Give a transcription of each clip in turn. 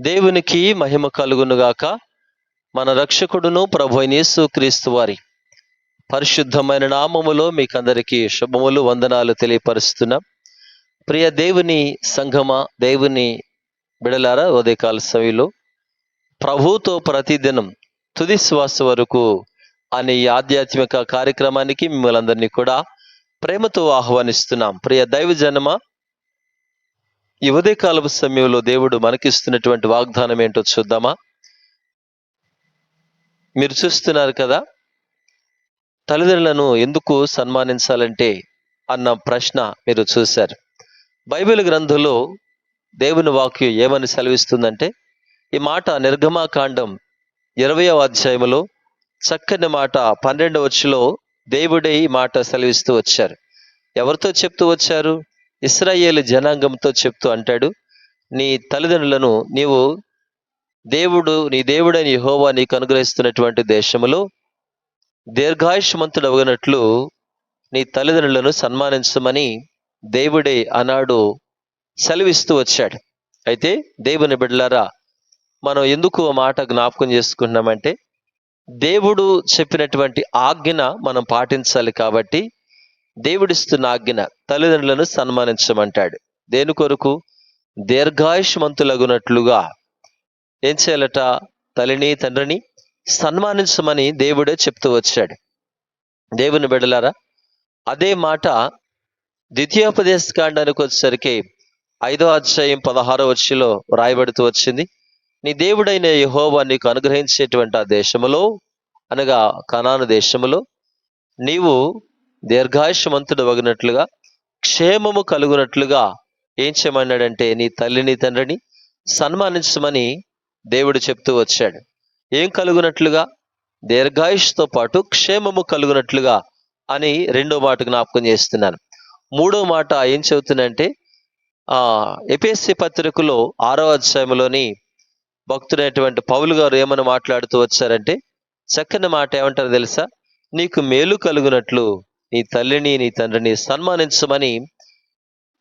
దేవునికి మహిమ కలుగునుగాక మన రక్షకుడును ప్రభు అయిన యేసు క్రీస్తు వారి పరిశుద్ధమైన నామములో మీకందరికీ శుభములు వందనాలు తెలియపరుస్తున్నాం. ప్రియ దేవుని సంఘమ దేవుని బిడలారా ఉదయకాల సమయంలో ప్రభుతో ప్రతిదినం తుది శ్వాస వరకు అనే ఈ ఆధ్యాత్మిక కార్యక్రమానికి మిమ్మల్ని అందరినీ కూడా ప్రేమతో ఆహ్వానిస్తున్నాం. ప్రియ దైవ జనమ ఈ ఉదయకాలపు సమయంలో దేవుడు మనకిస్తున్నటువంటి వాగ్దానం ఏంటో చూద్దామా? మీరు చూస్తున్నారు కదా? తల్లిదండ్రులను ఎందుకు సన్మానించాలంటే అన్న ప్రశ్న మీరు చూశారు. బైబిల్ గ్రంథంలో దేవుని వాక్యం ఏమని సెలవిస్తుందంటే ఈ మాట నిర్గమాకాండం ఇరవయవ అధ్యాయంలో చక్కని మాట పన్నెండవ వచ్చులో దేవుడే ఈ మాట సెలవిస్తూ వచ్చారు. ఎవరితో చెప్తూ వచ్చారు? ఇస్రాయేల్ జనాంగంతో చెప్తూ అంటాడు నీ తల్లిదండ్రులను నీవు దేవుడు నీ దేవుడైన యహోవా నీకు అనుగ్రహిస్తున్నటువంటి దేశములో దీర్ఘాయుష్మంతుడు అవగనట్లు నీ తల్లిదండ్రులను సన్మానించమని దేవుడే ఆనాడు సెలవిస్తూ వచ్చాడు. అయితే దేవుని బిడ్డలారా మనం ఎందుకు ఆ మాట జ్ఞాపకం చేసుకున్నామంటే దేవుడు చెప్పినటువంటి ఆజ్ఞన మనం పాటించాలి కాబట్టి దేవుడిస్తున్న ఆజ్ఞ తల్లిదండ్రులను సన్మానించమంటాడు. దేని కొరకు? దీర్ఘాయుష్మంతులగునట్లుగా. ఏం చేయాలట? తల్లిని తండ్రిని సన్మానించమని దేవుడే చెప్తూ వచ్చాడు. దేవుని బిడలారా అదే మాట ద్వితీయోపదేశ కాండానికి వచ్చేసరికి ఐదో అధ్యాయం పదహారో వచ్చిలో రాయబడుతూ వచ్చింది. నీ దేవుడైన యహోవా నీకు అనుగ్రహించేటువంటి ఆ దేశములో అనగా కనాను దేశములో నీవు దీర్ఘాయుషమంతుడు వగినట్లుగా క్షేమము కలుగునట్లుగా ఏం చేయమన్నాడంటే నీ తల్లిని తండ్రిని సన్మానించమని దేవుడు చెప్తూ వచ్చాడు. ఏం కలుగునట్లుగా? దీర్ఘాయుష్తో పాటు క్షేమము కలుగునట్లుగా అని రెండో మాట జ్ఞాపకం చేస్తున్నాను. మూడో మాట ఏం చెబుతుందంటే ఆ ఎపిఎస్సి పత్రికలో ఆరో అధ్యాయంలోని భక్తుడైనటువంటి పౌలు గారు ఏమని మాట్లాడుతూ వచ్చారంటే చక్కని మాట ఏమంటారు తెలుసా? నీకు మేలు కలుగునట్లు నీ తల్లిని నీ తండ్రిని సన్మానించమని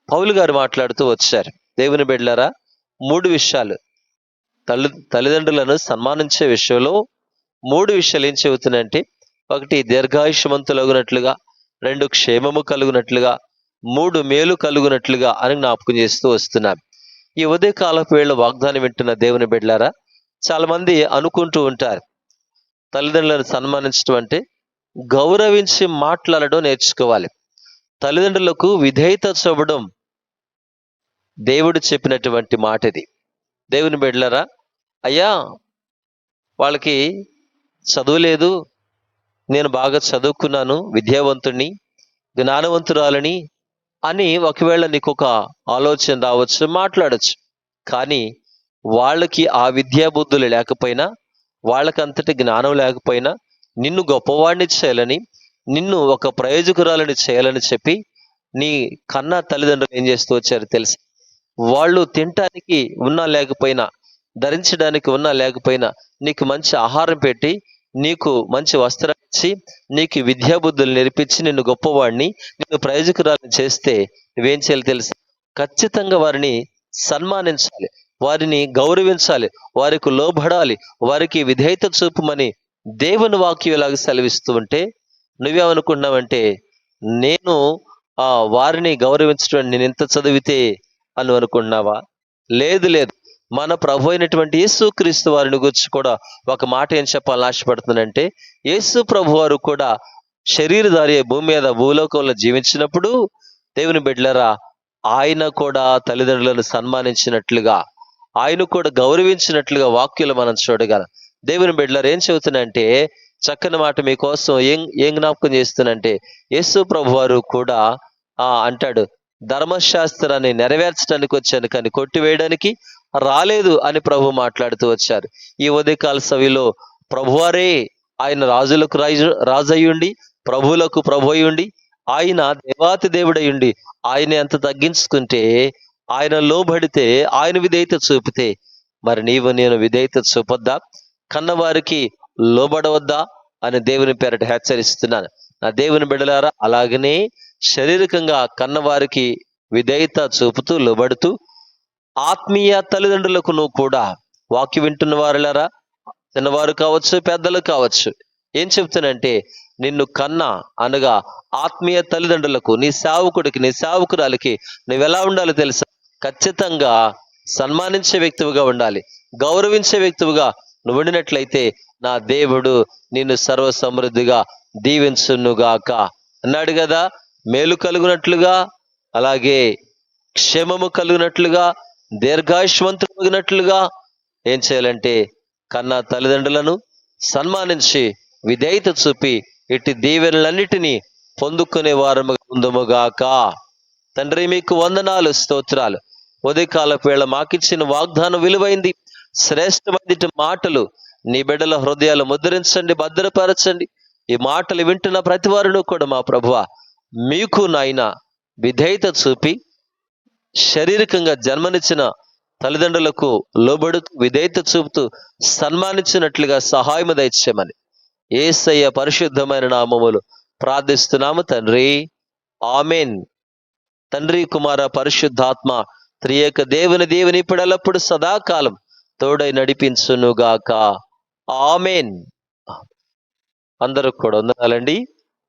పౌలు గారు మాట్లాడుతూ వచ్చారు. దేవుని బిడ్డలారా మూడు విషయాలు. తల్లి తల్లిదండ్రులను సన్మానించే విషయంలో మూడు విషయాలు ఏం చెబుతున్నాయంటే ఒకటి దీర్ఘాయుష్మంతులగునట్లుగా రెండు క్షేమము కలుగునట్లుగా మూడు మేలు కలుగునట్లుగా అని జ్ఞాపకం చేస్తూ వస్తున్నాం. ఈ ఉదయకాలపు వేళ వాగ్దానం వింటున్న దేవుని బిడ్డలారా చాలామంది అనుకుంటూ ఉంటారు తల్లిదండ్రులను సన్మానించడం అంటే గౌరవించి మాట్లాడడం నేర్చుకోవాలి. తల్లిదండ్రులకు విధేయత చూపడం దేవుడు చెప్పినటువంటి మాట ఇది దేవుని బిడ్డలరా అయ్యా వాళ్ళకి చదువు లేదు నేను బాగా చదువుకున్నాను విద్యావంతుణ్ణి జ్ఞానవంతురాలని అని ఒకవేళ నీకు ఒక ఆలోచన రావచ్చు మాట్లాడచ్చు. కానీ వాళ్ళకి ఆ విద్యాబుద్ధులు లేకపోయినా వాళ్ళకంతటి జ్ఞానం లేకపోయినా నిన్ను గొప్పవాడిని చేయాలని నిన్ను ఒక ప్రయోజకురాలని చేయాలని చెప్పి నీ కన్నా తల్లిదండ్రులు ఏం చేస్తూ వచ్చారు తెలుసు? వాళ్ళు తినటానికి ఉన్నా లేకపోయినా ధరించడానికి ఉన్నా లేకపోయినా నీకు మంచి ఆహారం పెట్టి నీకు మంచి వస్త్రం ఇచ్చి నీకు విద్యాబుద్ధులు నేర్పించి నిన్ను గొప్పవాడిని నిన్ను ప్రయోజకురాలను చేస్తే నువ్వేం చేయాలి తెలుసు? ఖచ్చితంగా వారిని సన్మానించాలి వారిని గౌరవించాలి వారికి లోబడాలి వారికి విధేయత చూపమని దేవుని వాక్యం ఇలాగ సెలవిస్తూ ఉంటే నువ్వేమనుకున్నావంటే నేను ఆ వారిని గౌరవించడం నేను ఎంత చదివితే అని అనుకున్నావా? లేదు లేదు. మన ప్రభు అయినటువంటి యేసు క్రీస్తు వారిని గురించి కూడా ఒక మాట ఏం చెప్పాలని ఆశపడుతుందంటే యేసు ప్రభు వారు కూడా శరీరధారి భూమి మీద భూలోకంలో జీవించినప్పుడు దేవుని బిడ్డలరా ఆయన కూడా తల్లిదండ్రులను సన్మానించినట్లుగా ఆయన కూడా గౌరవించినట్లుగా వాక్యులు మనం చూడగలం. దేవుని బిడ్డలారు ఏం చెబుతున్నాయంటే చక్కని మాట మీకోసం ఏం ఏం జ్ఞాపకం చేస్తున్నంటే యేసు ప్రభు వారు కూడా ఆ అంటాడు ధర్మశాస్త్రాన్ని నెరవేర్చడానికి వచ్చాను కానీ కొట్టివేయడానికి రాలేదు అని ప్రభు మాట్లాడుతూ వచ్చారు. ఈ ఉదయకాల సవిలో ప్రభువారే ఆయన రాజులకు రాజు రాజయ్యుండి ప్రభువులకు ప్రభు అయ్యుండి ఆయన దేవాతి దేవుడయ్యుండి ఆయన ఎంత తగ్గించుకుంటే ఆయన లోబడితే ఆయన విధేయత చూపితే మరి నీవు నేను విధేయత చూపొద్దా? కన్నవారికి లోబడవద్దా అని దేవుని పేరట హెచ్చరిస్తున్నాను. నా దేవుని బిడలారా అలాగనే శారీరకంగా కన్నవారికి విధేయత చూపుతూ లోబడుతూ ఆత్మీయ తల్లిదండ్రులకు నువ్వు కూడా వాక్య వింటున్న వారులారా చిన్నవారు కావచ్చు పెద్దలు కావచ్చు ఏం చెప్తానంటే నిన్ను కన్నా అనగా ఆత్మీయ తల్లిదండ్రులకు నీ సేవకుడికి నీ సేవకురాలికి నువ్వు ఎలా ఉండాలో తెలుసా? ఖచ్చితంగా సన్మానించే వ్యక్తివిగా ఉండాలి గౌరవించే వ్యక్తివిగా నువ్వు ఉండినట్లయితే నా దేవుడు నిన్ను సర్వ సమృద్ధిగా దీవించునుగాక అన్నాడు కదా. మేలు కలుగునట్లుగా అలాగే క్షేమము కలిగినట్లుగా దీర్ఘాయుష్మంతులుగినట్లుగా ఏం చేయాలంటే కన్నా తల్లిదండ్రులను సన్మానించి విధేయత చూపి ఇట్టి దీవెనలన్నిటినీ పొందుకునే వారము ఉందముగాక. తండ్రి మీకు వందనాలు స్తోత్రాలు. ఉదయకాలపు వేళ మాకిచ్చిన వాగ్దానం విలువైంది. శ్రేష్టమైన మాటలు నీ బిడ్డల హృదయాలు ముద్రించండి భద్రపరచండి. ఈ మాటలు వింటున్న ప్రతి కూడా మా ప్రభువ మీకు నాయన విధేయత చూపి శారీరకంగా జన్మనిచ్చిన తల్లిదండ్రులకు లోబడు విధేయత చూపుతూ సన్మానించినట్లుగా సహాయం దయచేయమని. ఏసయ్య పరిశుద్ధమైన నామములు ప్రార్థిస్తున్నాము తండ్రి. ఆమెన్. తండ్రి కుమార పరిశుద్ధాత్మ త్రియేక దేవుని దేవుని ఇప్పుడెల్లప్పుడు సదాకాలం తోడై నడిపించునుగాక. ఆమెన్. అందరూ కూడా వందనాలండి.